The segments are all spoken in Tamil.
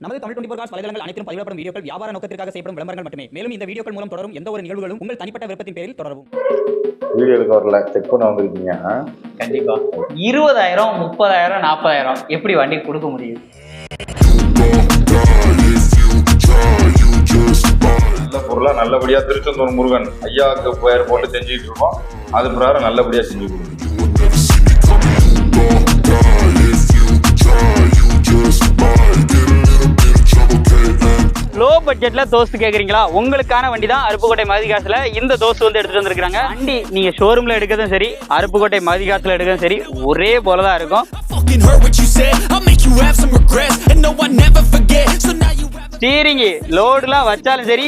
நமது தமிழ் டுவெண்டி காஸ் வலைதளங்கள் அனைத்தும் பதிவிடப்படும் வீடியோக்கள் வியாபார நோக்கத்திற்காக செய்யப்படும் விளம்பரங்கள் மட்டுமே. மேலும் இந்த வீடியோக்கள் மூலம் தொடரும் எந்த ஒரு நிகழ்வுகளும் உங்கள் தனிப்பட்ட விருப்பத்தின் பேரில் தொடரவும். வீடியோ எடுக்க வரல. செக் பண்ண வந்திருக்கீங்க? கண்டிப்பா. இருபதாயிரம் முப்பதாயிரம் நாற்பதாயிரம் எப்படி வண்டி கொடுக்க முடியும் நல்ல பொருளா நல்லபடியா திருச்செந்தூர் முருகன் ஐயாவுக்கு பெயர் போட்டு செஞ்சுட்டு இருக்கோம். அது பிரகாரம் நல்லபடியா செஞ்சு கொடுங்க லோ பட்ஜெட்ல தோஸ்து கேக்குறீங்களா உங்களுக்கான வண்டி தான் அருப்புக்கோட்டை மதிகாசுல இந்த தோஸ்து வந்து எடுத்துட்டு வந்திருக்காங்க வண்டி நீங்க ஷோரூம்ல எடுக்கிறதும் சரி அருப்புக்கோட்டை மதிகாசுல எடுக்கிறதும் சரி ஒரே போல தான் இருக்கும் fucking heard what you said. I'll make you have some regrets. And no, I never forget. So now you have steering லோடுலாம் வச்சாலும் சரி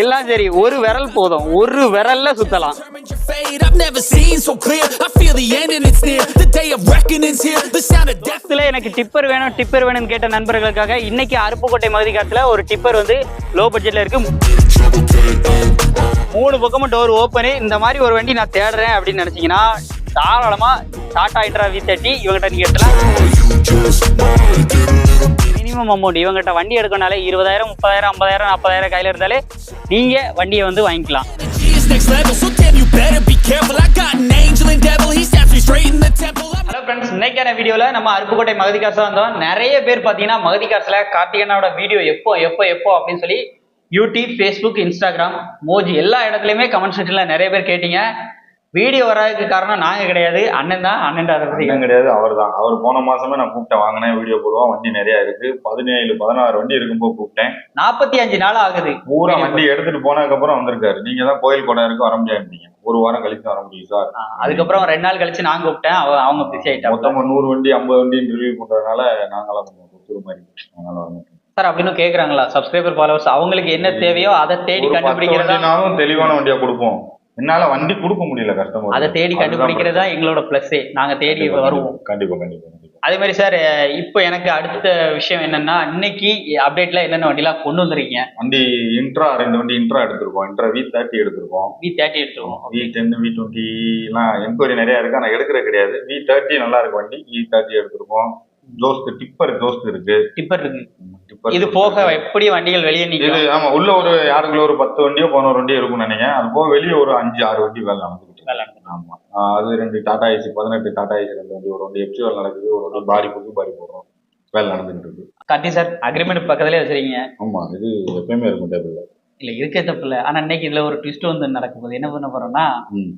எல்லாம் சரி ஒரு விரல் போதும் ஒரு விரல்ல சுத்தலாம் fade. I've never seen so clear. I feel the end and it's near. The day of reckoning's here. The sound of death. எனக்கு டிப்பர் வேணும் டிப்பர் வேணும்னு கேட்ட நண்பர்களுக்காக இன்னைக்கு அருப்புக்கோட்டை மதிகாசுல ஒரு டிப்பர் வந்து லோ பட்ஜெட்ல இருக்கு மூணு பக்கமும் டோர் ஓப்பனு இந்த மாதிரி ஒரு வண்டி நான் தேடுறேன் அப்படின்னு நினைச்சீங்கன்னா தாராளமா டாடா ஹைட்ரா வி தேர்ட்டி இவங்ககிட்ட நீங்க எடுக்கலாம் மினிமம் அமௌண்ட் இவங்ககிட்ட வண்டி எடுக்கனாலே இருபதாயிரம் முப்பதாயிரம் ஐம்பதாயிரம் நாற்பதாயிரம் கையில இருந்தாலே நீங்கள் வண்டியை வந்து வாங்கிக்கலாம் next level. So damn, you better be careful. I got an angel and devil. He snaps me straight in the temple. I'm hello friends இன்னைக்கான வீடியோவில் நம்ம அருப்புக்கோட்டை மகதி காசு வந்தோம் நிறைய பேர் பார்த்தீங்கன்னா மகதி காசில் கார்த்திகனாவோட வீடியோ எப்போ எப்போ எப்போ அப்படின்னு சொல்லி யூடியூப் ஃபேஸ்புக் இன்ஸ்டாகிராம் மோஜி எல்லா இடத்துலையுமே கமெண்ட் செக்ஷனில் நிறைய பேர் கேட்டீங்க வீடியோ வராததுக்கு காரணம் நாங்கள் கிடையாது. அண்ணன் தான். அண்ணன் அதை பற்றி அண்ணன் கிடையாது அவர் தான். அவர் போன மாசமே நான் கூப்பிட்டேன். வாங்கினேன் வீடியோ போடுவோம் வண்டி நிறைய இருக்கு. பதினேழு பதினாறு வண்டி இருக்கும்போது கூப்பிட்டேன். நாற்பத்தி அஞ்சு நாள் ஆகுது. பூரா வண்டி எடுத்துட்டு போனதுக்கு அப்புறம் வந்திருக்காரு. நீங்க தான் கோயில் கொடை இருக்கு வர முடியாதுட்டீங்க ஒரு வாரம் கழிச்சு வர முடியும் சார். அதுக்கப்புறம் ரெண்டு நாள் கழிச்சு நான் கூப்பிட்டேன். அவ- அவங்க பிஸி ஆயிட்டாங்க. மொத்தமா நூறு வண்டி ஐம்பது வண்டின்னு ரிவ்யூ பண்றதுனால நாங்களாம் கொடுத்துரு மாதிரி அதனால மாட்டோம் சார் அப்படின்னு கேட்குறாங்களா சப்ஸ்கிரைபர் ஃபாலோவர்ஸ் அவங்களுக்கு என்ன தேவையோ அதை தேடி ஒரு பத்து கண்டுபிடிக்கிறதா? வண்டினாலும் தெளிவான வண்டியா கொடுப்போம். என்னால வண்டி கொடுக்க முடியல கஸ்டமர் அதை தேடி கண்டுபிடிக்கிறது தான் எங்களோட ப்ளஸ்ஸே நாங்கள் தேடி வருவோம். கண்டிப்பா கண்டிப்பா அதே மாதிரி சார் இப்போ எனக்கு அடுத்த விஷயம் என்னன்னா இன்னைக்கு அப்டேட்ல என்னென்ன வண்டிலாம் கொண்டு வந்திருக்கீங்க? வண்டி இன்ட்ரா ரெண்டு வண்டி இன்ட்ரா எடுத்திருக்கோம். இன்ட்ரா வி தேர்ட்டி எடுத்திருக்கோம். வி தேர்ட்டி எடுத்துருவோம் வி டென் வி டுவெண்ட்டி எல்லாம் என்கொயரி நிறைய இருக்கு ஆனா எடுக்கிறது கிடையாது. வி தேர்ட்டி நல்லா இருக்கு வண்டி. வி தேர்ட்டி எடுத்திருக்கோம். ஜோஸ்ட் டிப்பர் ஜோஸ்ட் இருக்கு. டிப்பர் இருக்கு. டிப்பர் இது போக எப்படி வண்டிகள் வெளியே இது நிற்கும்? ஆமா உள்ள ஒரு யாருக்குள்ள ஒரு பத்து வண்டியோ பதினோரு வண்டியோ இருக்கும்னு நினைக்கிறேன். அது போக வெளியே ஒரு அஞ்சு ஆறு வண்டி வேலை நடந்துக்கிட்டு. ஆமா. அது ரெண்டு டாடா ஏசி பதினெட்டு டாடா ஏசி ரெண்டு வண்டி ஒரு வண்டி எப்சி வேலை நடக்குது ஒரு வண்டி பாடி புது பாடி போடுறோம். வேலை நடந்துகிட்டு இருக்கு. கார்த்தி சார் அக்ரிமெண்ட் பக்கத்துலேயே வச்சிருக்கீங்க. ஆமா இது எப்பயுமே இருக்கும் டேபிள்ல இல்ல இருக்கே தப்பு இல்லை. ஆனா இன்னைக்கு இதுல ஒரு ட்விஸ்ட் வந்து நடக்க போகுது. என்ன பண்ண போறோம்னா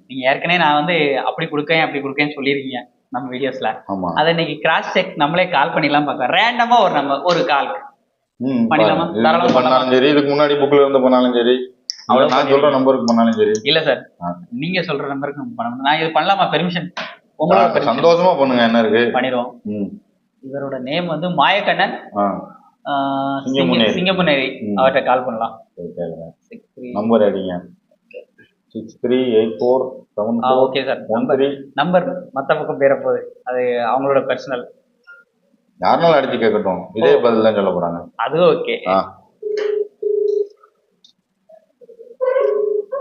நீங்க ஏற்கனவே நான் வந்து அப்படி கொடுக்கேன் அப்படி கொடுக்கேன்னு சொல்லியிருக்கீங்க. நம்ம வீடியோஸ்ல ஆமா. அதை இன்னைக்கு கிராஸ் செக் நம்மளே கால் பண்ணிடலாம் பார்க்கலாம். ரேண்டமா ஒரு நம்ம ஒரு கால் பண்ணிடலாமா? தாராளமா பண்ணாலும் சரி இதுக்கு முன்னாடி புக்ல இருந்து பண்ணாலும் சரி. அவ்வளவு நான் சொல்ற நம்பருக்கு பண்ணாலும் சரி. இல்ல சார். நீங்க சொல்ற நம்பருக்கு பண்ணணும் நான் இது பண்ணலாமா? பெர்மிஷன் உங்களோட சந்தோஷமா பண்ணுங்க என்ன இருக்கு? பண்ணிடுவோம். இவரோட நேம் வந்து மாயக்கண்ணன். சிங்கமுனேரி. அவர்கிட்ட கால் பண்ணலாம். நம்பர் அடிங்க. Six three eight four seven ஆ ஓகே சார் நம்பர் நம்பர் மத்த பக்கம் பேர போகுது. அது அவங்களோட பர்சனல் யாருனாலும் அடிச்சு கேட்கட்டும். இதே பதில் தான் சொல்ல போறாங்க. அது ஓகே ஆ.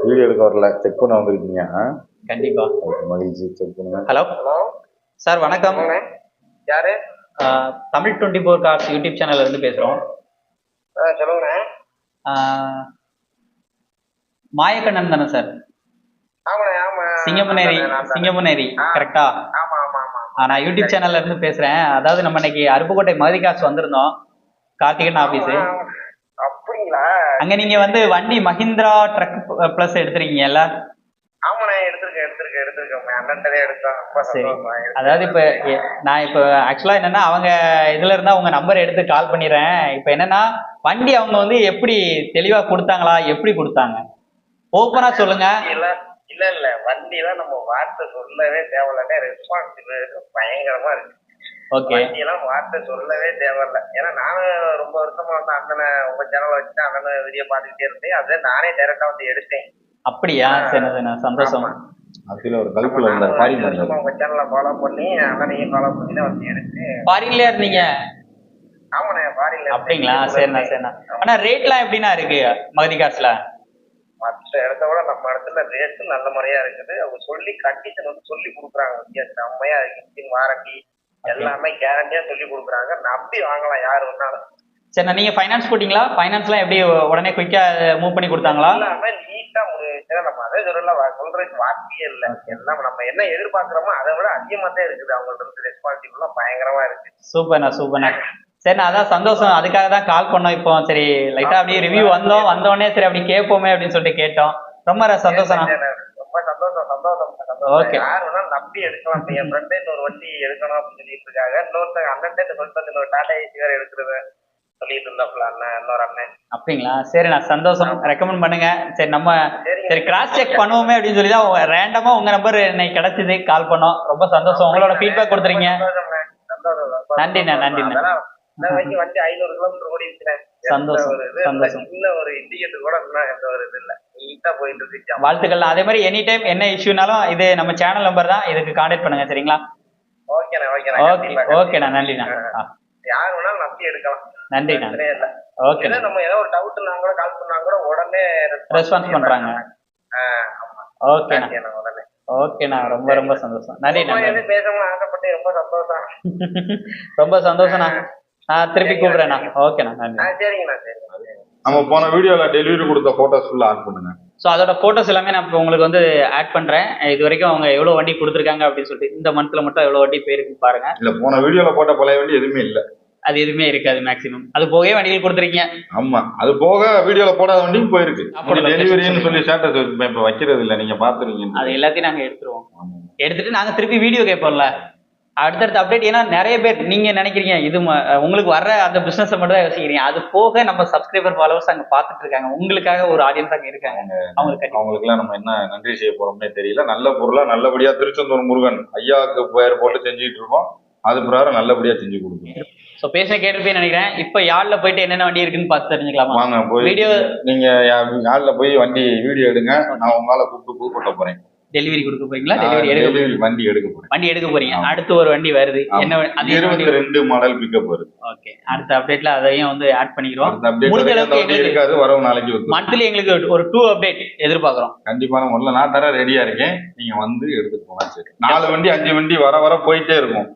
வீடியோ எடுக்க வரல. செக் பண்ண வந்திருக்கீங்க. ஆ? கண்டிப்பா. மகிழ்ச்சி. செக் பண்ணுங்க. ஹலோ சார் வணக்கம். யாரு? ஆஹ் Tamil twenty four cars YouTube சேனல்ல இருந்து பேசுறோம். ஆஹ் மாயக்கண்ணன் தானே சார். சிங்கமுனேரி ஆ. கரெக்டா நான் யூடியூப் சேனல்ல இருந்து பேசுறேன். அதாவது நம்ம இன்னைக்கு அருப்புக்கோட்டை மதி காசு வந்திருந்தோம் கார்த்திகன் ஆபீஸ். அப்படிங்களா? அங்க நீங்க வந்து வண்டி மஹிந்திரா ட்ரக் பிளஸ் எடுத்திருக்கீங்கல்ல? அதாவது இப்ப நான் இப்ப ஆக்சுவலா என்னன்னா அவங்க இதுல இருந்தா உங்க நம்பர் எடுத்து கால் பண்ணிடுறேன். இப்ப என்னன்னா வண்டி அவங்க வந்து எப்படி தெளிவா கொடுத்தாங்களா எப்படி கொடுத்தாங்க? ஓப்பனா சொல்லுங்க. இல்ல இல்ல இல்ல. வண்டியெல்லாம் நம்ம வார்த்தை சொல்லவே தேவையில்ல ரெஸ்பான்சிபிலிட்டி பயங்கரமா இருக்கு. ஓகே வண்டியெல்லாம் வார்த்தை சொல்லவே தேவையில்ல. ஏன்னா நானும் ரொம்ப வருஷமா வந்து அண்ணனை உங்க சேனல் வச்சுட்டு அண்ணனை வீடியோ பார்த்துக்கிட்டே இருந்தேன். அதை நானே டைரக்டா வந்து எடுத்தேன். அப்படியா? சரி சந்தோஷம். உங்க சேனலை ஃபாலோ பண்ணி அண்ணனையும் ஃபாலோ பண்ணி தான் வந்து எடுத்து. ஃபாரின்லயா இருந்தீங்க? ஆமாண்ணே பாரில அப்படிங்களா? சரிண்ணா சரிண்ணா. ஆனா ரேட்லாம் எப்படிண்ணா இருக்கு? மகதி காசுல மற்ற இடத்த விட நம்ம இடத்துல ரேட்டு நல்ல முறையா இருக்குது. அவங்க சொல்லி கண்டிஷன் வந்து சொல்லி கொடுக்குறாங்க. வித்தியாசம் செம்மையா இன்ஜின் வாரண்டி எல்லாமே கேரண்டியா சொல்லி கொடுக்குறாங்க. நம்பி வாங்கலாம் யாரு வேணாலும். சரி நீங்க ஃபைனான்ஸ் போட்டீங்களா? ஃபைனான்ஸ்லாம் எப்படி உடனே குயிக்கா மூவ் பண்ணி கொடுத்தாங்களா? எல்லாமே நீட்டா முடிஞ்சுச்சுன்னா நம்ம அதே சொல்ல சொல்றதுக்கு வார்த்தையே இல்ல. எல்லாம் நம்ம என்ன எதிர்பார்க்கிறோமோ அதை விட அதிகமா தான் இருக்குது. அவங்கள்ட்ட இருந்து ரெஸ்பான்சிபிள்லாம் பயங்கரமா இருக்கு. சூப்பர்ண்ணா சூப்பர்ண்ணா. சரிண்ணா அதான் சந்தோஷம். அதுக்காக தான் கால் பண்ணோம் இப்போ. சரி லைட்டா அப்படியே ரிவ்யூ வந்தோம். வந்தோடனே சரி அப்படி கேட்போமே அப்படின்னு சொல்லிட்டு கேட்டோம். ரொம்ப சந்தோஷம்ண்ணா ரொம்ப சந்தோஷம் சந்தோஷம் சந்தோஷம். Okay. யார் வேணாலும் நம்பி எடுக்கலாம். என் ஃப்ரெண்டே இன்னொரு வண்டி எடுக்கணும் அப்படின்னு சொல்லிட்டு இருக்காங்க. இன்னொருத்தங்க அண்ணன்ட்டே சொல்லிட்டு இன்னொரு டாடா ஏசி வேற எடுக்கிறது சொல்லிட்டு இருந்தாப்புல அண்ணன் இன்னொரு அண்ணன். அப்படிங்களா? சரிண்ணா சந்தோஷம். ரெக்கமெண்ட் பண்ணுங்க. சரி நம்ம. சரி. கிராஸ் செக் பண்ணுவோமே அப்படின்னு சொல்லி தான் ரேண்டமா உங்க நம்பர் இன்னைக்கு கிடைச்சது. கால் பண்ணோம். ரொம்ப சந்தோஷம். உங்களோட ஃபீட்பேக் கொடுத்துறீங்க. சந்தோஷம், சந்தோஷம். நன்றிண்ணே, நன்றிண்ணே. அதெல்லாம் இன்ன வரைக்கும் வண்டி ஐநூறு கிலோமீட்டர் ஓடி இருக்கிறேன். சந்தோஷம், ஒரு இது இல்ல. சந்தோஷம். சின்ன ஒரு இண்டிகேட்டர் கூட எந்த ஒரு இது இல்ல. வாழ்த்துக்கள். அதே மாதிரி எனி டைம் என்ன இஷ்யூனாலும் இது நம்ம சேனல் நம்பர் தான். இதுக்கு கான்டாக்ட் பண்ணுங்க சரிங்களா? ஓகேண்ணே ஓகேண்ணே ஓகே. ஓகேண்ணா நன்றிண்ணா. யார் வேணாலும் நம்பி எடுக்கலாம். நன்றிண்ணா ஏதோ நம்ம ஏதோ ஒரு டவுட்னா கூட கால் பண்ணா கூட உடனே ரெஸ்பான்ஸ் பண்றாங்க. ஓகேண்ணா உடனே. ஓகேண்ணா ரொம்ப ரொம்ப சந்தோஷம். நன்றிண்ணா. பேசணும்னு ஆசைப்பட்டு ரொம்ப சந்தோஷம். ரொம்ப சந்தோஷண்ணா நான் திருப்பி கூப்பிடுறேண்ணா ஓகேண்ணா நன்றி. நம்ம போன வீடியோல டெலிவரி கொடுத்த போட்டோஸ் ஃபுல்லா ஆட் பண்ணுங்க. ஸோ அதோட ஃபோட்டோஸ் எல்லாமே நான் இப்போ உங்களுக்கு வந்து ஆட் பண்ணுறேன் இது வரைக்கும் அவங்க எவ்வளோ வண்டி கொடுத்துருக்காங்க அப்படின்னு சொல்லிட்டு இந்த மந்த்தில் மட்டும் எவ்வளோ வண்டி போயிருக்குன்னு பாருங்க. இல்ல போன வீடியோல போட்ட பழைய வண்டி எதுவுமே இல்ல. அது எதுவுமே இருக்காது மேக்ஸிமம் அது போகவே வண்டிகள் கொடுத்துருக்கீங்க. ஆமா அது போக வீடியோல போடாத வண்டியும் போயிருக்கு. அப்படி டெலிவரின்னு சொல்லி ஸ்டேட்டஸ் இப்ப வைக்கிறது இல்ல நீங்க பாத்துருக்கீங்க அது எல்லாத்தையும் நாங்கள் எடுத்துருவோம். எடுத்துட்டு நாங்கள் திருப்பி வீடியோ கேட்போம்ல அடுத்தடுத்த அப்டேட் ஏன்னா நிறைய பேர் நீங்க நினைக்கிறீங்க இது உங்களுக்கு வர்ற அந்த பிசினஸ் மட்டும் தான் யோசிக்கிறீங்க. அது போக நம்ம சப்ஸ்கிரைபர் ஃபாலோவர்ஸ் அங்க பார்த்துட்டு இருக்காங்க. உங்களுக்காக ஒரு ஆடியன்ஸ் அங்க இருக்காங்க. அவங்களுக்கு கண்டிப்பா. அவங்களுக்கு எல்லாம் நம்ம என்ன நன்றி செய்ய போறோம்னே தெரியல. நல்ல பொருளா நல்லபடியா திருச்செந்தூர் முருகன் ஐயாவுக்கு பெயர் போட்டு செஞ்சுட்டு இருக்கோம். அது பிரகாரம் நல்லபடியா செஞ்சு கொடுக்கணும். ஸோ பேச கேட்டிருப்பேன்னு நினைக்கிறேன். இப்போ யாழ்ல போயிட்டு என்னென்ன வண்டி இருக்குன்னு பார்த்து தெரிஞ்சுக்கலாமா? வாங்க போய் வீடியோ நீங்க யாழ்ல போய் வண்டி வீடியோ எடுங்க. நான் உங்களால கூப்பிட்டு புதுக்கோட்டை போறேன். டெலிவரி கொடுக்க போறீங்களா? டெலிவரி எடுக்க வண்டி எடுக்க போறேன். வண்டி எடுக்க போறீங்க. அடுத்து ஒரு வண்டி வருது. என்ன? அது இருபத்தி ரெண்டு மாடல் பிக்கப் வருது. ஓகே அடுத்த அப்டேட்ல அதையும் வந்து ஆட் பண்ணிக்கிறோம். முடிஞ்ச அளவுக்கு இருக்காது. வரவு நாளைக்கு மந்த்லி எங்களுக்கு ஒரு டூ அப்டேட் எதிர்பார்க்குறோம். கண்டிப்பான முறையில் நான் தர ரெடியா இருக்கேன். நீங்க வந்து எடுத்துட்டு போனா சரி. நாலு வண்டி அஞ்சு வண்டி வர வர போயிட்டே இருக்கும்.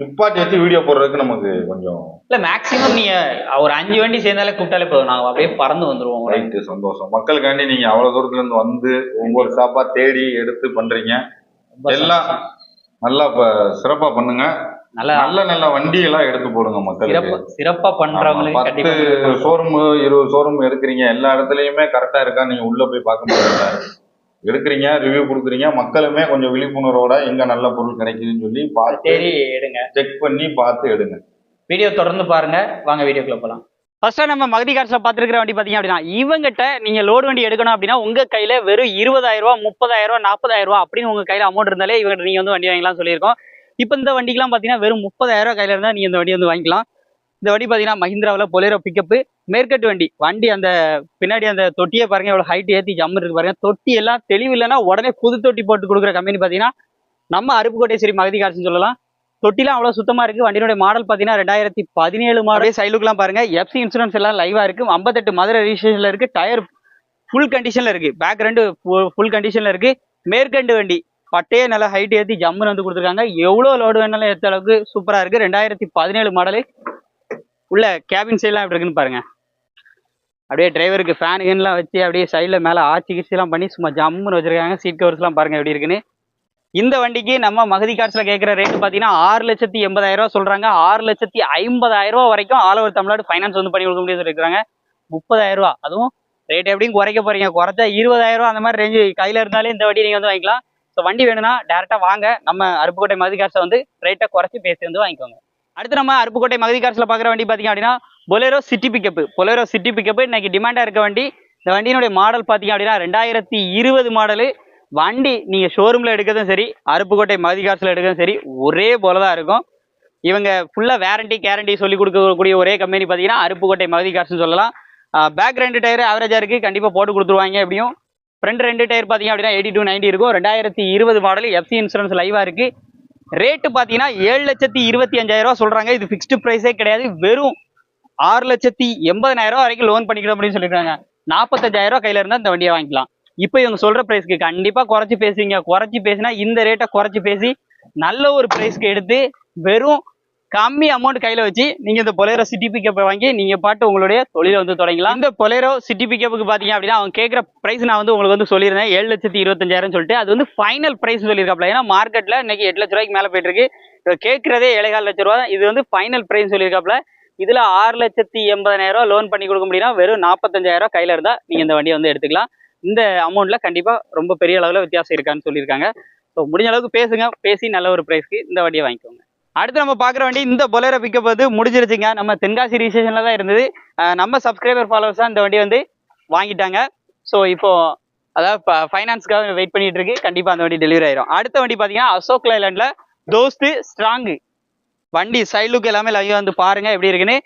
நிப்பாட்டி வச்சு வீடியோ போடுறதுக்கு நமக்கு கொஞ்சம் இல்ல மேக்ஸிமம் நீங்க ஒரு அஞ்சு வண்டி சேர்ந்தாலே கூப்பிட்டாலே போதும். நாங்க அப்படியே பறந்து வந்துருவோம் ரைட்டு சந்தோஷம். மக்களுக்காண்டி நீங்க அவ்வளவு தூரத்துல இருந்து வந்து ஒவ்வொரு சாப்பா தேடி எடுத்து பண்றீங்க. எல்லாம் நல்லா சிறப்பா பண்ணுங்க. நல்லா நல்ல நல்ல வண்டி எல்லாம் எடுத்து போடுங்க மக்களுக்கு. சிறப்பா பண்றவங்களுக்கு பத்து ஷோரூம் இருபது ஷோரூம் எடுக்கிறீங்க. எல்லா இடத்துலயுமே கரெக்டா இருக்கா? நீங்க உள்ள போய் பார்க்க முடியல எடுக்கிறீங்க ரிவ்யூ கொடுக்குறீங்க மக்களுமே கொஞ்சம் விழிப்புணர்வோட எங்க நல்ல பொருள் கிடைக்குதுன்னு சொல்லி பார்த்து சரி எடுங்க. செக் பண்ணி பார்த்து எடுங்க. வீடியோ தொடர்ந்து பாருங்க. வாங்க வீடியோக்குள்ள போலாம். ஃபர்ஸ்டா நம்ம மகதி கார்ஸ்ல பாத்துருக்கிற வண்டி பாத்தீங்க அப்படின்னா இவங்கிட்ட நீங்க லோடு வண்டி எடுக்கணும் அப்படின்னா உங்க கையில வெறும் இருபதாயிரம் ரூபா முப்பதாயிரம் ரூபா நாற்பதாயிரம் ரூபா அப்படின்னு உங்க கையில அமௌண்ட் இருந்தாலே இவங்க நீங்க வந்து வண்டி வாங்கலாம் சொல்லியிருக்கோம். இப்போ இந்த வண்டிக்கெல்லாம் பாத்தீங்கன்னா வெறும் முப்பதாயிரம் ரூபா கையில இருந்தா நீங்க இந்த வண்டி வந்து வாங்கிக்கலாம். இந்த வண்டி பாத்தீங்கன்னா மஹிந்திராவில் பொலேரோ பிக்கப்பு மேற்கட்டு வண்டி. வண்டி அந்த பின்னாடி அந்த தொட்டியை பாருங்க எவ்வளவு ஹைட் ஏத்தி ஜம்மு இருக்கு பாருங்க. தொட்டி எல்லாம் தெளிவு இல்லைன்னா உடனே புது தொட்டி போட்டு கொடுக்குற கம்பெனி பாத்தீங்கன்னா நம்ம அருப்புக்கோட்டை சரி மகதி காசுன்னு சொல்லலாம். தொட்டிலாம் அவ்வளவு சுத்தமா இருக்கு. வண்டியினுடைய மாடல் பாத்தீங்கன்னா ரெண்டாயிரத்தி பதினேழு மாடல் சைலுக்குலாம் பாருங்க எஃப்சி இன்சூரன்ஸ் எல்லாம் லைவா இருக்கு. ஐம்பத்தெட்டு மதுரை ரிஜிஸ்ட்ரேஷன்ல இருக்கு. டயர் ஃபுல் கண்டிஷன்ல இருக்கு. பேக் ரெண்டு ஃபுல் கண்டிஷன்ல இருக்கு. மேற்கண்டு வண்டி. பட்டையே நல்லா ஹைட் ஏத்தி ஜம்முன்னு வந்து கொடுத்துருக்காங்க. எவ்வளோ லோடு வேணாலும் ஏற்ற அளவுக்கு சூப்பரா இருக்கு. ரெண்டாயிரத்தி பதினேழு மாடலு உள்ள கேபின் சைட்லாம் எப்படி இருக்குன்னு பாருங்க. அப்படியே டிரைவருக்கு ஃபேன் கேன்லாம் வச்சு அப்படியே சைடில் மேலே ஆச்சி கிச்சிலாம் பண்ணி சும்மா ஜம்முன்னு வச்சிருக்காங்க. சீட் கவர்ஸ்லாம் பாருங்க எப்படி இருக்குன்னு. இந்த வண்டிக்கு நம்ம மகதி காட்சியில் கேட்குற ரேட் பார்த்தீங்கன்னா ஆறு லட்சத்தி எண்பதாயிரம் ரூபா சொல்றாங்க. ஆறு லட்சத்தி ஐம்பதாயிரரூவா வரைக்கும் ஆல் ஓவர் தமிழ்நாடு ஃபைனான்ஸ் வந்து பண்ணி கொடுக்க முடியும்னு சொல்லியிருக்காங்க. முப்பதாயிரரூவா அதுவும் ரேட் எப்படியும் குறைக்க போறீங்க? குறைச்சா இருபதாயிரம் ரூபா அந்த மாதிரி ரேஞ்சு கையில இருந்தாலே இந்த வண்டி நீங்கள் வந்து வாங்கிக்கலாம். ஸோ வண்டி வேணும்னா டேரெக்டாக வாங்க. நம்ம அருப்புக்கோட்டை மகதி காட்சியை வந்து ரேட்டை குறைச்சி பேசி வந்து வாங்கிக்கோங்க. அடுத்து நம்ம அருப்புக்கோட்டை மகதி காசில் பார்க்குற வண்டி பார்த்தீங்க அப்படின்னா Bolero city pickup Bolero city pickup இன்னைக்கு டிமாண்டாக இருக்க வண்டி. இந்த வண்டியினுடைய மாடல் பார்த்தீங்க அப்படின்னா ரெண்டாயிரத்தி இருபது மாடலு வண்டி நீங்கள் ஷோரூமில் எடுக்கிறதும் சரி அருப்புக்கோட்டை மகதி காசில் எடுக்கிறதும் சரி ஒரே போல தான் இருக்கும். இவங்க ஃபுல்லாக வேரண்டி கேரண்டி சொல்லி கொடுக்கக்கூடிய ஒரே கம்பெனி பார்த்தீங்கன்னா அருப்புக்கோட்டை மகதி காசுன்னு சொல்லலாம். பேக் ரெண்டு டயர் ஆவரேஜாக இருக்குது கண்டிப்பாக போட்டு கொடுத்துருவாங்க எப்படியும். ஃப்ரண்ட் ரெண்டு டயர் பார்த்தீங்க அப்படின்னா எயிட்டி டூ நைன்டி இருக்கும். ரெண்டாயிரத்தி இருபது மாடல் எஃப்சி இன்சூரன்ஸ் லைவாக இருக்குது ரேட்டு பார்த்தீங்கன்னா ஏழு லட்சத்தி இருபத்தி அஞ்சாயிரம் ரூபா சொல்றாங்க. இது ஃபிக்ஸ்டு ப்ரைஸே கிடையாது. வெறும் ஆறு லட்சத்தி எண்பதாயிரம் ரூபா வரைக்கும் லோன் பண்ணிக்கணும் அப்படின்னு சொல்லியிருக்காங்க. நாற்பத்தஞ்சாயிரம் ரூபா கையில இருந்தா இந்த வண்டியை வாங்கிக்கலாம். இப்போ இவங்க சொல்ற பிரைஸ்க்கு கண்டிப்பா குறைச்சி பேசுவீங்க. குறைச்சி பேசினா இந்த ரேட்டை குறைச்சி பேசி நல்ல ஒரு பிரைஸ்க்கு எடுத்து வெறும் கம்மி அமௌண்ட் கையில வச்சு நீங்க இந்த பொலேரோ சிட்டி பிக்கப்பை வாங்கி நீங்க பாட்டு உங்களுடைய தொழிலை வந்து தொடங்கலாம். இந்த பொலேரோ சிட்டி பிக்கப்புக்கு பாத்தீங்க அப்படின்னா அவங்க கேட்குற பிரைஸ் நான் வந்து உங்களுக்கு வந்து சொல்லியிருந்தேன். ஏழு லட்சத்தி இருபத்தஞ்சாயிரம் சொல்லிட்டு அது வந்து ஃபைனல் பிரைஸ் சொல்லியிருக்காப்ல. ஏன்னா மார்க்கெட்ல இன்னைக்கு எட்டு லட்ச ரூபாய்க்கு மேல போயிட்டு இருக்கு கேட்குறதே கேட்கறதே ஏழேகால் லட்ச ரூபா இது வந்து ஃபைனல் பிரைஸ் சொல்லியிருக்காப்ல. இதுல ஆறு லட்சத்தி எண்பதாயிரம் ரூபா லோன் பண்ணி கொடுக்க முடியும்னா வெறும் நாற்பத்தஞ்சாயிரம் ரூபாய் கையில இருந்தா நீங்க இந்த வண்டியை வந்து எடுத்துக்கலாம். இந்த அமௌண்ட்ல கண்டிப்பா ரொம்ப பெரிய அளவுல வித்தியாசம் இருக்கான்னு சொல்லியிருக்காங்க. ஸோ முடிஞ்ச அளவுக்கு பேசுங்க. பேசி நல்ல ஒரு பிரைஸ்க்கு இந்த வண்டியை வாங்கிக்கோங்க. அடுத்து நம்ம பார்க்குற வண்டி இந்த பொலேரோ பிக்கப் வந்து முடிஞ்சிருச்சுங்க. நம்ம தென்காசி ரிஜிஸ்ட்ரேஷனில் தான் இருந்தது. நம்ம சப்ஸ்கிரைபர் ஃபாலோவர்ஸ் தான் இந்த வண்டி வந்து வாங்கிட்டாங்க. ஸோ இப்போ அதாவது ஃபைனான்ஸ்க்காக வெயிட் பண்ணிட்டு இருக்கு கண்டிப்பாக அந்த வண்டி டெலிவரி ஆயிரும். அடுத்த வண்டி பார்த்தீங்கன்னா அசோக் லைலாண்டில் தோஸ்து ஸ்ட்ராங்கு வண்டி சைட் லுக் எல்லாமே லைவ் வந்து பாருங்க எப்படி இருக்குன்னு.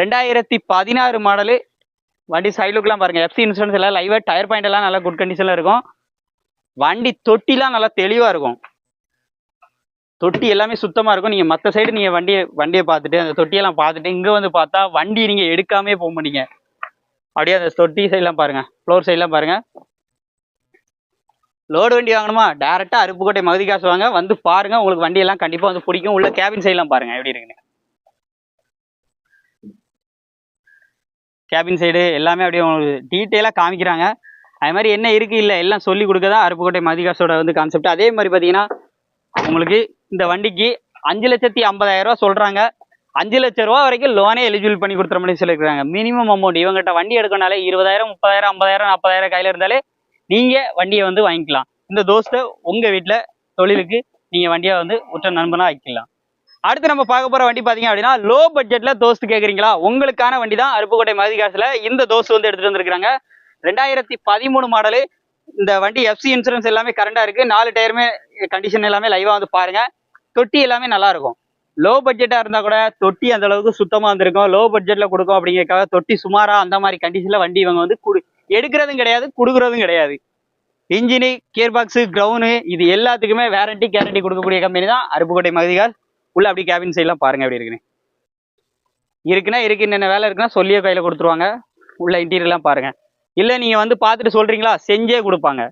ரெண்டாயிரத்தி பதினாறு மாடலு வண்டி சைட் லுக்லாம் பாருங்க. எஃப்சி இன்சூரன்ஸ் எல்லாம் லைவாக டயர் பாயிண்ட் எல்லாம் நல்லா குட் கண்டிஷனில் இருக்கும். வண்டி தொட்டிலாம் நல்லா தெளிவாக இருக்கும். தொட்டி எல்லாமே சுத்தமாக இருக்கும். நீங்கள் மற்ற சைடு நீங்கள் வண்டியை வண்டியை பார்த்துட்டு அந்த தொட்டியெல்லாம் பார்த்துட்டு இங்கே வந்து பார்த்தா வண்டி நீங்கள் எடுக்காமே போக மாட்டீங்க. அப்படியே அந்த தொட்டி சைட்லாம் பாருங்க. ஃப்ளோர் சைட்லாம் பாருங்க. லோடு வண்டி வாங்கணுமா? டேரெக்டாக அருப்புக்கோட்டை மகுதி காசு வாங்க. வந்து பாருங்க. உங்களுக்கு வண்டியெல்லாம் கண்டிப்பாக வந்து பிடிக்கும். உள்ள கேபின் சைட்லாம் பாருங்க. எப்படி இருக்குன்னு. கேபின் சைடு எல்லாமே அப்படியே உங்களுக்கு டீட்டெயிலாக காமிக்கிறாங்க. அது மாதிரி என்ன இருக்கு? இல்லை எல்லாம் சொல்லி கொடுக்க தான் அருப்புக்கோட்டை மதிகாசோட வந்து கான்செப்ட் அதே மாதிரி பார்த்தீங்கன்னா உங்களுக்கு இந்த வண்டிக்கு அஞ்சு லட்சத்தி ஐம்பதாயிரம் ரூபா சொல்றாங்க. அஞ்சு லட்ச ரூபா வரைக்கும் லோனே எலிஜிபிள் பண்ணி கொடுத்துற மாதிரி சொல்லியிருக்காங்க மினிமம் அமௌண்ட் இவங்ககிட்ட வண்டி எடுக்கனாலே இருபதாயிரம் முப்பதாயிரம் ஐம்பதாயிரம் நாற்பதாயிரம் கையில இருந்தாலே நீங்க வண்டியை வந்து வாங்கிக்கலாம். இந்த தோஸ்தை உங்க வீட்டில் தொழிலுக்கு நீங்க வண்டியை வந்து உற்ற நண்பனா வைக்கலாம் அடுத்து நம்ம பார்க்க போற வண்டி பாத்தீங்க அப்படின்னா லோ பட்ஜெட்ல தோஸ்து கேக்குறீங்களா? உங்களுக்கான வண்டி தான் அருப்புக்கோட்டை மதி காசுல இந்த தோஸ்ட் வந்து எடுத்துட்டு வந்திருக்காங்க ரெண்டாயிரத்தி பதிமூணு மாடலு இந்த வண்டி எஃப்சி இன்சூரன்ஸ் எல்லாமே கரண்டா இருக்கு. நாலு டயருமே கண்டிஷன் எல்லாமே லைவா வந்து பாருங்க. தொட்டி எல்லாமே நல்லா இருக்கும் லோ பட்ஜெட்டாக இருந்தால் கூட தொட்டி அந்த அளவுக்கு சுத்தமாக வந்திருக்கும். லோ பட்ஜெட்டில் கொடுக்கும் அப்படிங்கிறக்காக தொட்டி சுமாராக அந்த மாதிரி கண்டிஷனில் வண்டி இவங்க வந்து குடு எடுக்கிறதும் கிடையாது கொடுக்குறதும் கிடையாது. இன்ஜினு கியர் பாக்ஸு க்ரௌனு இது எல்லாத்துக்குமே வேரண்டி கேரண்டி கொடுக்கக்கூடிய கம்பெனி தான் அருப்புக்கோட்டை மகதிகார் உள்ள அப்படி கேபின் சைட்லாம் பாருங்க எப்படி இருக்குன்னு. இருக்குன்னா இருக்கு என்னென்ன வேலை இருக்குன்னா சொல்லியே கையில் கொடுத்துருவாங்க. உள்ள இன்டீரியர்லாம் பாருங்க. இல்லை நீங்கள் வந்து பார்த்துட்டு சொல்கிறீங்களா செஞ்சே கொடுப்பாங்க.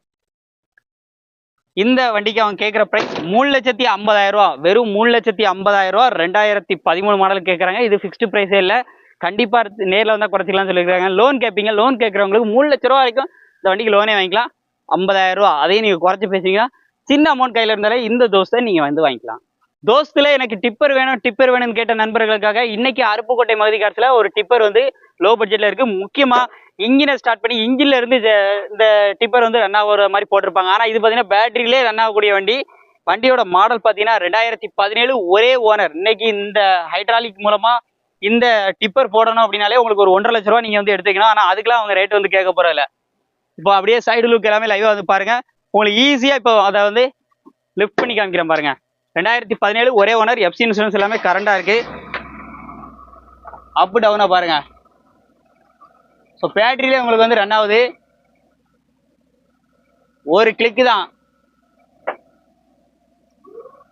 இந்த வண்டிக்கு அவங்க கேட்குற ப்ரைஸ் மூணு லட்சத்தி ஐம்பதாயிரம் ரூபா. வெறும் மூணு லட்சத்தி ஐம்பதாயிரம் ரூபா ரெண்டாயிரத்தி பதிமூணு மாடல் கேட்குறாங்க இது ஃபிக்ஸ்டு ப்ரைஸே இல்லை. கண்டிப்பாக நேரில் வந்தால் குறைச்சிக்கலாம்னு சொல்லியிருக்காங்க. லோன் கேட்பீங்க லோன் கேட்குறவங்களுக்கு மூணு லட்ச ரூபா வரைக்கும் இந்த வண்டிக்கு லோனே வாங்கிக்கலாம். ஐம்பதாயிரம் ரூபா. அதையும் நீங்கள் குறைச்சி பேசுவீங்கன்னா சின்ன அமௌண்ட் கையில இருந்தாலே இந்த தோசை நீங்கள் வந்து வாங்கிக்கலாம். தோஸ்தில் எனக்கு டிப்பர் வேணும் டிப்பர் வேணும்னு கேட்ட நண்பர்களுக்காக இன்னைக்கு அருப்புக்கோட்டை மகுதி காலத்தில் ஒரு டிப்பர் வந்து லோ பட்ஜெட்டில் இருக்கு. முக்கியமாக இன்ஜினை ஸ்டார்ட் பண்ணி இன்ஜின்ல இருந்து இந்த டிப்பர் வந்து ரன் ஆகிற மாதிரி போட்டிருப்பாங்க. ஆனால் இது பார்த்தீங்கன்னா பேட்டரியிலே ரன் ஆகக்கூடிய வண்டி. வண்டியோட மாடல் பார்த்தீங்கன்னா ரெண்டாயிரத்தி பதினேழு ஒரே ஓனர் இன்னைக்கு இந்த ஹைட்ராலிக் மூலமாக இந்த டிப்பர் போடணும் அப்படின்னாலே உங்களுக்கு ஒரு ஒன்றரை லட்ச ரூபா நீங்கள் வந்து எடுத்துக்கணும். ஆனால் அதுக்கெல்லாம் அவங்க ரேட் வந்து கேட்க போகிறதில்ல இப்போ அப்படியே சைடு லுக் எல்லாமே லைவாக வந்து பாருங்கள் உங்களுக்கு ஈஸியாக இப்போ அதை வந்து லிஃப்ட் பண்ணி காமிக்கிறேன் பாருங்கள் ரெண்டாயிரத்தி பதினேழு ஒரே ஓனர் எஃப்சி இன்சூரன்ஸ் எல்லாமே கரண்டாக இருக்குது அப் டவுனாக பாருங்கள் ஸோ பேட்டரியிலே உங்களுக்கு வந்து ரன் ஆகுது. ஒரு கிளிக்கு தான்.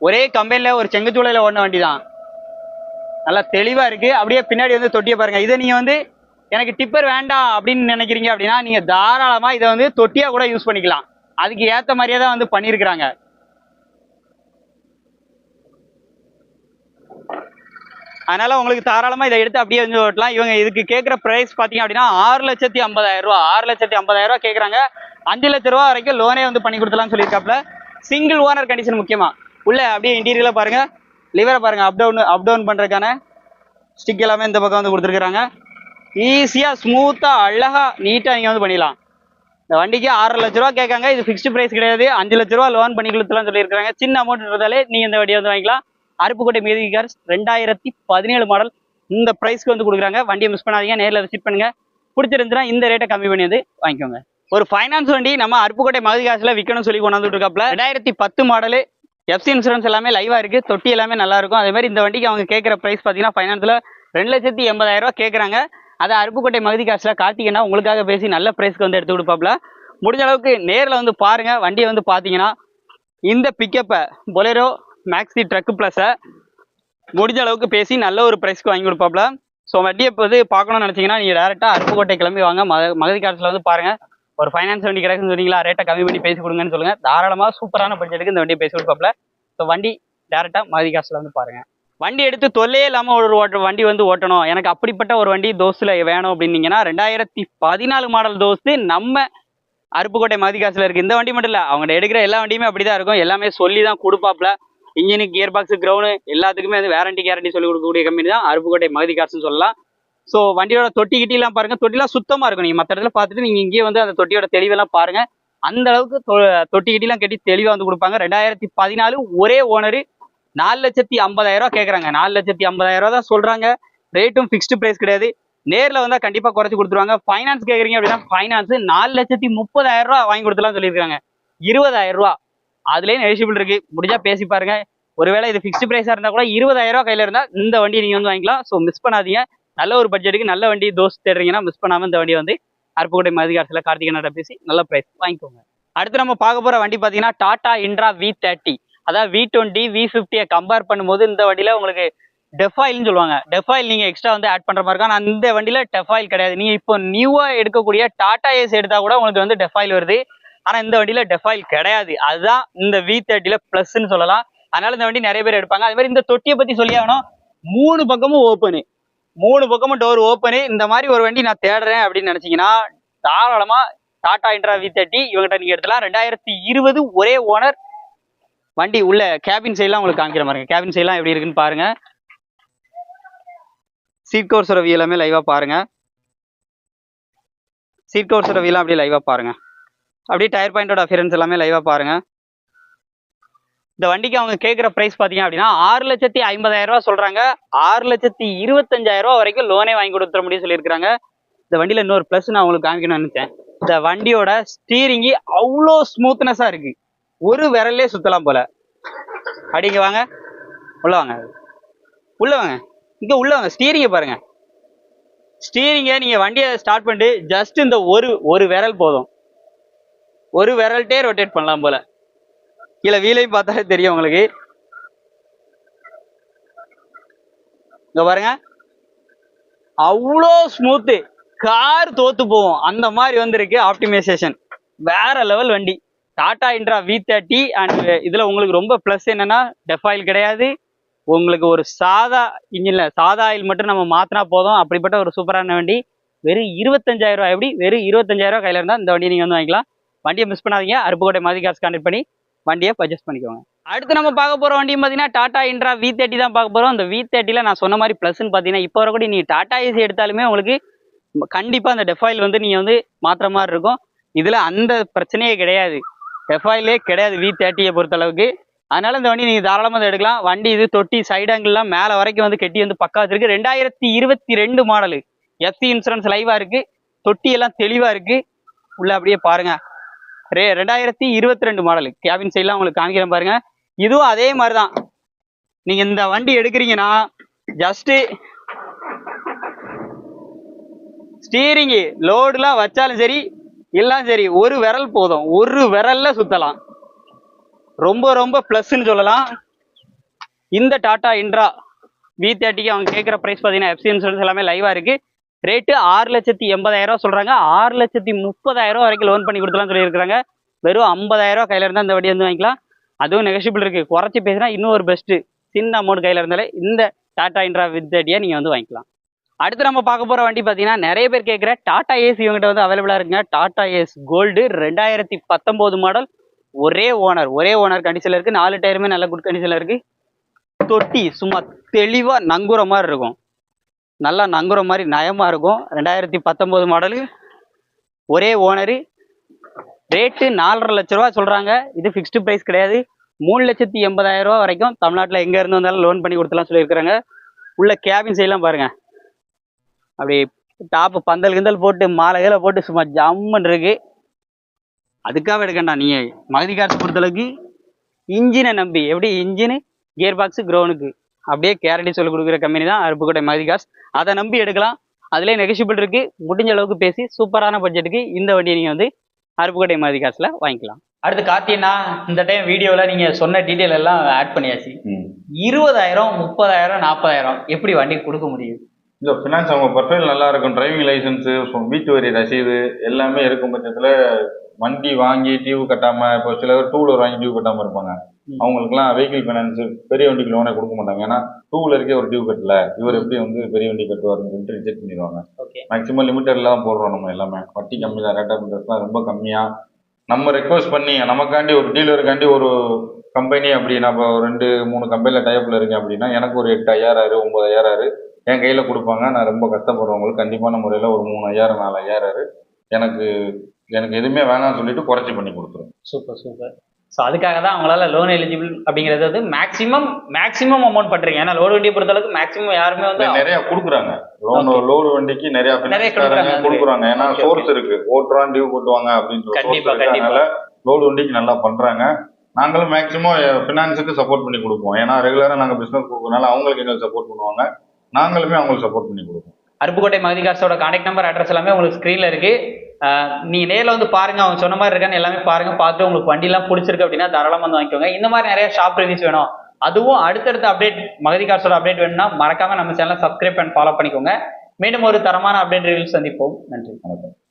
ஒரே கம்பெனியில் ஒரு செங்கச்சூளையில ஓடின வண்டி தான் நல்லா தெளிவாக இருக்குது அப்படியே பின்னாடி வந்து தொட்டியை பாருங்கள் இதை நீங்கள் வந்து எனக்கு டிப்பர் வேண்டாம் அப்படின்னு நினைக்கிறீங்க அப்படின்னா நீங்கள் தாராளமாக இதை வந்து தொட்டியாக கூட யூஸ் பண்ணிக்கலாம். அதுக்கு ஏற்ற மாதிரியே தான் வந்து பண்ணியிருக்கிறாங்க. அதனால உங்களுக்கு தாராளமா இதை எடுத்து அப்படியே வந்து ஓட்டலாம். இவங்க இதுக்கு கேட்குற பிரைஸ் பாத்தீங்க அப்படின்னா ஆறு லட்சத்தி ஐம்பதாயிரம் ரூபா. ஆறு லட்சத்தி ஐம்பதாயிரம் ரூபா கேட்குறாங்க அஞ்சு லட்ச ரூபா வரைக்கும் லோனே வந்து பண்ணி கொடுத்தலாம்னு சொல்லியிருக்காப்ல சிங்கிள் ஓனர் கண்டிஷன் முக்கியமா. உள்ள அப்படியே இன்டீரியலா பாருங்க. லிவரை பாருங்க. அப் டவுன் அப் டவுன் பண்றதுக்கான ஸ்டிக் எல்லாமே இந்த பக்கம் வந்து கொடுத்துருக்காங்க ஈஸியா ஸ்மூத்தா அழகா நீட்டா நீங்கள் வந்து பண்ணிடலாம். இந்த வண்டிக்கு ஆறு லட்ச ரூபா கேட்காங்க. இது ஃபிக்ஸ்டு பிரைஸ் கிடையாது. அஞ்சு லட்ச ரூபா லோன் பண்ணி கொடுத்துலாம் சொல்லியிருக்காங்க சின்ன அமௌண்ட் இருந்தாலே நீங்க இந்த வண்டியை வந்து வாங்கிக்கலாம். அருப்புக்கோட்டை மீதி கார்ஸ் ரெண்டாயிரத்தி பதினேழு மாடல் இந்த ப்ரைஸ்க்கு வந்து கொடுக்குறாங்க. வண்டியை மிஸ் பண்ணாதீங்க. நேரில் விசிட் பண்ணுங்க. பிடிச்சிருந்துச்சுன்னா இந்த ரேட்டை கம்மி பண்ணி வந்து வாங்கிக்கோங்க. ஒரு ஃபைனான்ஸ் வண்டி நம்ம அருப்புக்கோட்டை மகதி காசில் விற்கணும்னு சொல்லி கொண்டாந்து இருக்காப்ல ரெண்டாயிரத்தி பத்து மாடலு எஃப்சி இன்சூரன்ஸ் எல்லாமே லைவாக இருக்குது தொட்டி எல்லாமே நல்லா இருக்கும். அதே மாதிரி இந்த வண்டிக்கு அவங்க கேட்குற ப்ரைஸ் பார்த்தீங்கன்னா ஃபைனான்ஸில் ரெண்டு லட்சத்தி எண்பதாயிரம் கேட்குறாங்க. அதை அருப்புக்கோட்டை மகதி காசில் காட்டிங்கன்னா உங்களுக்காக பேசி நல்ல ப்ரைஸ்க்கு வந்து எடுத்து கொடுப்பாப்ல முடிஞ்ச அளவுக்கு நேரில் வந்து பாருங்கள் வண்டியை வந்து பார்த்தீங்கன்னா இந்த பிக்கப்பை பொலேரோ மேக்ஸி ட்ரக் ப்ளஸை முடிஞ்ச அளவுக்கு பேசி நல்ல ஒரு ப்ரைஸ்க்கு வாங்கி கொடுப்பாப்ல. ஸோ வண்டியை இப்போ வந்து பார்க்கணும்னு நினச்சிங்கன்னா நீங்கள் டேரெக்டாக அருப்புக்கோட்டை கிளம்பி வாங்க. மக மகதி காலத்தில் வந்து பாருங்கள் ஒரு ஃபைனான்ஸ் வண்டி கிடைக்குன்னு சொன்னீங்களா ரேட்டை கம்மி பண்ணி பேசி கொடுங்கன்னு சொல்லுங்கள் தாராளமாக சூப்பரான பட்ஜெட்டுக்கு இந்த வண்டியை பேசி கொடுப்பாப்ல. ஸோ வண்டி டேரெக்டாக மகதி காசில் வந்து பாருங்கள் வண்டி எடுத்து தொல்லையே இல்லாமல் ஒரு ஓட்ட வண்டி வந்து ஓட்டணும். எனக்கு அப்படிப்பட்ட ஒரு வண்டி தோஸில் வேணும் அப்படின்னீங்கன்னா ரெண்டாயிரத்தி பதினாலு மாடல் தோஸ்து நம்ம அருப்புக்கோட்டை மதிகாசில் இருக்குது இந்த வண்டி மட்டும் இல்லை அவங்க எடுக்கிற எல்லா வண்டியுமே அப்படி தான் இருக்கும். எல்லாமே சொல்லி தான் கொடுப்பாப்ல. இன்ஜினு கியர் பாக்ஸ் கிரவுண்டு எல்லாத்துக்குமே வந்து வேரண்டி கேரண்டி சொல்லி கொடுக்கக்கூடிய கம்பெனி தான். அருப்புக்கோட்டை மகதி காசுன்னு சொல்லலாம். ஸோ வண்டியோட தொட்டி கிட்டிலாம் பாருங்க. தொட்டிலாம் சுத்தமாக இருக்கும் நீங்கள் மற்ற இடத்துல பார்த்துட்டு நீங்கள் இங்கேயே வந்து அந்த தொட்டியோட தெளிவெல்லாம் பாருங்க. அந்த அளவுக்கு தொ- தொட்டி கிட்டிலாம் கட்டி தெளிவாக வந்து கொடுப்பாங்க. ரெண்டாயிரத்தி பதினாலு ஒரே ஓனரு நாலு லட்சத்தி ஐம்பதாயிரம் ரூபா கேட்குறாங்க நாலு லட்சத்தி ஐம்பதாயிரம் ரூபா தான் சொல்கிறாங்க ரேட்டும் ஃபிக்ஸ்டு ப்ரைஸ் கிடையாது. நேரில் வந்தால் கண்டிப்பாக குறைச்சி கொடுத்துருவாங்க. ஃபைனான்ஸ் கேட்குறீங்க அப்படின்னா ஃபைனான்ஸ் நாலு லட்சத்தி முப்பதாயிரம் ரூபா வாங்கி கொடுத்துலாம் சொல்லியிருக்காங்க. இருபதாயிரம் ரூபா அதுலேயே எலிஜிபிள் இருக்கு. முடிஞ்சா பேசி பாருங்க. ஒருவேளை இது ஃபிக்ஸ்டு ப்ரைஸாக இருந்தால் கூட இருபதாயிரம் ரூபா கையில் இருந்தால் இந்த வண்டியை நீங்கள் வந்து வாங்கிக்கலாம். ஸோ மிஸ் பண்ணாதீங்க. நல்ல ஒரு பட்ஜெட்டுக்கு நல்ல வண்டி தோஸ் தேடுறீங்கன்னா மிஸ் பண்ணாமல் இந்த வண்டியை வந்து அருப்புக்கோட்டை மதிகாரத்தில் கார்த்திகனோட பேசி நல்ல ப்ரைஸ் வாங்கிக்கோங்க. அடுத்து நம்ம பார்க்க போகிற வண்டி பார்த்தீங்கன்னா டாடா இன்ட்ரா வி தேர்ட்டி அதாவது வி டுவெண்ட்டி வி ஃபிஃப்டியை கம்பேர் பண்ணும்போது இந்த வண்டியில் உங்களுக்கு டெஃபாயில்னு சொல்லுவாங்க. டெஃபாயில் நீங்கள் எக்ஸ்ட்ரா வந்து ஆட் பண்ணுற மாதிரி இருக்கும். ஆனால் இந்த வண்டியில் டெஃபாயில் கிடையாது. நீங்கள் இப்போ நியூவாக எடுக்கக்கூடிய டாடா ஏஸ் எடுத்தால் கூட உங்களுக்கு வந்து டெஃபாயில் வருது. ஆனால் இந்த வண்டியில் டெஃபாயில் கிடையாது. அதுதான் இந்த வி தேர்ட்டியில் ப்ளஸ்ன்னு சொல்லலாம். அதனால இந்த வண்டி நிறைய பேர் எடுப்பாங்க. அதே மாதிரி இந்த தொட்டியை பற்றி சொல்லி ஆகணும். மூணு பக்கமும் ஓப்பனு மூணு பக்கமும் டோர் ஓப்பனு இந்த மாதிரி ஒரு வண்டி நான் தேடுறேன் அப்படின்னு நினச்சிங்கன்னா தாராளமாக டாடா இன்ட்ரா வி தேர்ட்டி இவங்ககிட்ட நீங்கள் எடுத்துலாம் ரெண்டாயிரத்தி இருபது ஒரே ஓனர் வண்டி உள்ள கேபின் சைட்லாம் உங்களுக்கு காமிக்கிற மாதிரி கேபின் சைட்லாம் எப்படி இருக்குன்னு பாருங்க. சீட் கவர்ஸ் ரவி எல்லாமே லைவாக பாருங்க. சீட் கவர்ஸ் ரவிலாம் அப்படியே லைவாக பாருங்க. அப்படியே டயர் பாயிண்டோட அஃபியரன்ஸ் எல்லாமே லைவாக பாருங்க. இந்த வண்டிக்கு அவங்க கேட்குற ப்ரைஸ் பார்த்தீங்க அப்படின்னா ஆறு லட்சத்தி ஐம்பதாயிரம் ரூபா சொல்கிறாங்க ஆறு லட்சத்தி இருபத்தஞ்சாயிரம் ரூபா வரைக்கும் லோனே வாங்கி கொடுத்துற முடியும் சொல்லியிருக்காங்க இந்த வண்டியில் இன்னொரு ப்ளஸ் நான் உங்களுக்கு காமிக்கணும்னு நினச்சேன். இந்த வண்டியோட ஸ்டீரிங்கு அவ்வளோ ஸ்மூத்னஸாக இருக்குது ஒரு விரல்லே சுற்றலாம் போல. அடிங்க வாங்க. உள்ள வாங்க. உள்ள வாங்க. இங்கே உள்ள வாங்க. ஸ்டீரிங்கை பாருங்க. ஸ்டீரிங்கை நீங்கள் வண்டியை ஸ்டார்ட் பண்ணிட்டு ஜஸ்ட் இந்த ஒரு ஒரு விரல் போதும். ஒரு விரல்ட்டே ரொட்டேட் பண்ணலாம் போல. கீழே வீலையும் பார்த்தாலே தெரியும் உங்களுக்கு. இங்க பாருங்க. அவ்வளோ ஸ்மூத்து கார் தோத்து போவோம் அந்த மாதிரி வந்திருக்கு ஆப்டிமைசேஷன் வேற லெவல் வண்டி. Tata Intra V thirty and இதில் உங்களுக்கு ரொம்ப ப்ளஸ் என்னன்னா டெஃபாயில் கிடையாது. உங்களுக்கு ஒரு சாதா இன்ஜினில் சாதா ஆயில் மட்டும் நம்ம மாற்றினா போதும். அப்படிப்பட்ட ஒரு சூப்பரான வண்டி. வெறும் இருபத்தஞ்சாயிரம் ரூபாய் எப்படி? வெறும் இருபத்தஞ்சாயிரம் ரூபாய் கையில் இருந்தால் இந்த வண்டியை நீங்கள் வந்து வாங்கிக்கலாம். வண்டியை மிஸ் பண்ணாதீங்க. அருப்புக்கோட்டை மாதிரி காசு கான்டெக்ட் பண்ணி வண்டியை பர்ச்சேஸ் பண்ணிக்கோங்க. அடுத்து நம்ம பார்க்க போகிற வண்டி பார்த்தீங்கன்னா டாடா இன்ட்ரா வி தேர்ட்டி தான் பார்க்க போகிறோம் அந்த வி தேர்ட்டியில் நான் சொன்ன மாதிரி ப்ளஸ்ன்னு பார்த்தீங்கன்னா இப்போ வரக்கூடிய நீங்கள் டாடா ஏசி எடுத்தாலுமே உங்களுக்கு கண்டிப்பாக அந்த டெஃபாயில் வந்து நீங்கள் வந்து மாற்றுற மாதிரி இருக்கும். இதில் அந்த பிரச்சனையே கிடையாது. டெஃபாயிலே கிடையாது வி தேர்ட்டியை பொறுத்தளவுக்கு. அதனால் இந்த வண்டி நீங்கள் தாராளமாக வந்து எடுக்கலாம். வண்டி இது தொட்டி சைடு ஆங்கிள்லாம் மேலே வரைக்கும் வந்து கெட்டி வந்து பக்கா வச்சிருக்கு ரெண்டாயிரத்தி இருபத்தி ரெண்டு மாடலு எஃப்சி இன்சூரன்ஸ் லைவாக இருக்குது தொட்டி எல்லாம் தெளிவாக இருக்குது உள்ளே அப்படியே பாருங்கள் ரெ ரெண்டாயிரத்தி இருபத்தி ரெண்டு மாடலு கேபின் சைட்லாம் உங்களுக்கு காமிக்கிறேன் பாருங்க. இதுவும் அதே மாதிரி தான் நீங்கள் இந்த வண்டி எடுக்கிறீங்கன்னா ஜஸ்ட்டு ஸ்டீரிங்கு லோடுலாம் வச்சாலும் சரி எல்லாம் சரி ஒரு விரல் போதும். ஒரு விரல்ல சுத்தலாம். ரொம்ப ரொம்ப ப்ளஸ்ன்னு சொல்லலாம். இந்த டாட்டா இன்ட்ரா வி தேர்ட்டிக்கு அவங்க கேட்குற ப்ரைஸ் பார்த்தீங்கன்னா எஃப்சி இன்சூரன்ஸ் எல்லாமே லைவாக இருக்கு. ரேட்டு ஆறு லட்சத்தி எண்பதாயிரம் ரூபா ஆறு லட்சத்தி முப்பதாயிரம் ரூபா வரைக்கும் லோன் பண்ணி கொடுத்துலாம் சொல்லியிருக்கிறாங்க. வெறும் ஐம்பதாயிரம் ரூபா கையில இருந்தால் இந்த வண்டி வந்து வாங்கிக்கலாம். அதுவும் நெகஷிபிள் இருக்கு. குறைச்சி பேசினா இன்னும் ஒரு பெஸ்ட்டு சின்ன அமௌண்ட் கையில் இருந்தாலே இந்த டாடா இன்ட்ரா வித் அடியை நீங்கள் வந்து வாங்கிக்கலாம். அடுத்து நம்ம பார்க்க போகிற வண்டி பார்த்தீங்கன்னா நிறைய பேர் கேட்குற டாடா ஏஸ் இவங்ககிட்ட வந்து அவைலபிளாக இருக்குங்க. டாடா ஏஸ் கோல்டு ரெண்டாயிரத்தி பத்தொம்போது மாடல் ஒரே ஓனர் ஒரே ஓனர் கண்டிஷனில் இருக்குது நாலு டயருமே நல்ல குட் கண்டிஷனில் இருக்குது தொட்டி சும்மா தெளிவாக நங்குற மாதிரி இருக்கும். நல்லா நங்குற மாதிரி நயமாக இருக்கும். ரெண்டாயிரத்தி பத்தொம்போது மாடலு ஒரே ஓனரு ரேட்டு நாலரை லட்ச ரூபா சொல்கிறாங்க இது ஃபிக்ஸ்டு ப்ரைஸ் கிடையாது. மூணு லட்சத்தி எண்பதாயிரம் ரூபா வரைக்கும் தமிழ்நாட்டில் எங்கே இருந்து வந்தாலும் லோன் பண்ணி கொடுத்துலாம் சொல்லியிருக்கிறாங்க. உள்ள கேபின் சைட்லாம் பாருங்க. அப்படி டாப்பு பந்தல் கிந்தல் போட்டு மாலை கீழே போட்டு சும்மா ஜம்முன்னு இருக்கு. அதுக்காக எடுக்கண்டா நீங்கள் மகதி காசு பொறுத்தளவுக்கு இன்ஜினை நம்பி. எப்படி? இன்ஜினு கியர் பாக்ஸு க்ரௌனுக்கு அப்படியே கேரண்டி சொல்லி கொடுக்குற கம்பெனி தான் அருப்புக்கோட்டை மகதி காசு. அதை நம்பி எடுக்கலாம். அதுலேயே நெகஷிபிள் இருக்கு. முடிஞ்ச அளவுக்கு பேசி சூப்பரான பட்ஜெட்டுக்கு இந்த வண்டியை நீங்கள் வந்து அருப்புக்கோட்டை மகதி காசில் வாங்கிக்கலாம். அடுத்து கார்த்தினா இந்த டைம் வீடியோவில் நீங்கள் சொன்ன டீட்டெயில் எல்லாம் ஆட் பண்ணியாச்சு. இருபதாயிரம் முப்பதாயிரம் நாற்பதாயிரம் எப்படி வண்டி கொடுக்க முடியும்? இந்த ஃபினான்ஸ் அவங்க ப்ரொஃபைல் நல்லா இருக்கும். டிரைவிங் லைசன்ஸு வீட்டு வரி ரசீது எல்லாமே இருக்கும் பட்சத்தில் வண்டி வாங்கி டியூ கட்டாம இப்போ சில பேர் டூ வீலர் வாங்கி டியூ கட்டாம இருப்பாங்க. அவங்களுக்குலாம் வெஹிக்கிள் ஃபைனான்ஸ் பெரிய வண்டிக்கு லோனே கொடுக்க மாட்டாங்க. ஏன்னா டூ வீலருக்கே ஒரு டியூ கட்டல. இவர் எப்படி வந்து பெரிய வண்டி கட்டுவாருன்னு சொல்லிட்டு ரிஜெக்ட் பண்ணிடுவாங்க. ஓகே. மேக்ஸிமம் லிமிட்டட்ல தான் போடுறோம் நம்ம எல்லாமே. வட்டி கம்மி தான் ரேட் ஆஃப் இன்ட்ரெஸ்ட்லாம் ரொம்ப கம்மியா. நம்ம ரெக்வஸ்ட் பண்ணி நமக்காண்டி ஒரு டீலருக்காண்டி ஒரு கம்பெனி அப்படி நம்ம ஒரு ரெண்டு மூணு கம்பெனியில் டைப்ல இருக்கேன் அப்படின்னா எனக்கு ஒரு எட்டு ஐயாயிரம் ஒன்பது ஐயாயிரம் ஆறு என் கையில் கொடுப்பாங்க. நான் ரொம்ப கஷ்டப்படுறவங்களுக்கு கண்டிப்பான முறையில் ஒரு மூணு ஐயாயிரம் நாலு ஐயாயிரம் ஆறு எனக்கு எனக்கு எதுவுமே வேணாம்னு சொல்லிட்டு குறைச்சி பண்ணி கொடுத்துரும். சூப்பர் சூப்பர் ஸோ அதுக்காக தான் அவங்களால லோன் எலிஜிபிள் அப்படிங்கிறது வந்து மேக்ஸிமம் மேக்ஸிமம் அமௌண்ட் பண்றீங்க. ஏன்னா லோன் வண்டியை பொறுத்தளவுக்கு மேக்ஸிமம் யாருமே வந்து நிறைய கொடுக்குறாங்க. லோன் லோடு வண்டிக்கு நிறைய கொடுக்குறாங்க. ஏன்னா சோர்ஸ் இருக்கு. ஓட்டுறான் டியூ போட்டுவாங்க அப்படின்ற source கண்டிப்பா. கண்டிப்பா. லோடு வண்டிக்கு நல்லா பண்றாங்க. நாங்களும் மேக்ஸிமம் ஃபினான்ஸுக்கு சப்போர்ட் பண்ணி கொடுப்போம். ஏன்னா ரெகுலரா நாங்க பிசினஸ் கொடுக்கறனால அவங்களுக்கு எங்களுக்கு சப்போர்ட் பண்ணுவாங்க. நாங்களுமே அவங்களுக்கு சப்போர்ட் பண்ணி கொடுப்போம். அருப்புக்கோட்டை மகதி காசோட கான்டாக்ட் நம்பர் அட்ரஸ் எல்லாமே உங்களுக்கு ஸ்க்ரீனில் இருக்கு. ஆஹ் நேரில் நேர்ல வந்து பாருங்க அவங்க சொன்ன மாதிரி இருக்கான்னு எல்லாமே பாருங்க பார்த்துட்டு உங்களுக்கு வண்டிலாம் பிடிச்சிருக்கு அப்படின்னா தாராளமாக வந்து வாங்கிக்கோங்க. இந்த மாதிரி நிறைய ஷாப் ரிவ்யூஸ் வேணும். அதுவும் அடுத்தடுத்த அப்டேட் மகதி காசோட அப்டேட் வேணும்னா மறக்காம நம்ம சேனலை சப்ஸ்கிரைப் அண்ட் ஃபாலோ பண்ணிக்கோங்க. மீண்டும் ஒரு தரமான அப்டேட் ரிவ்யூ சந்திப்போம். நன்றி. வணக்கம்.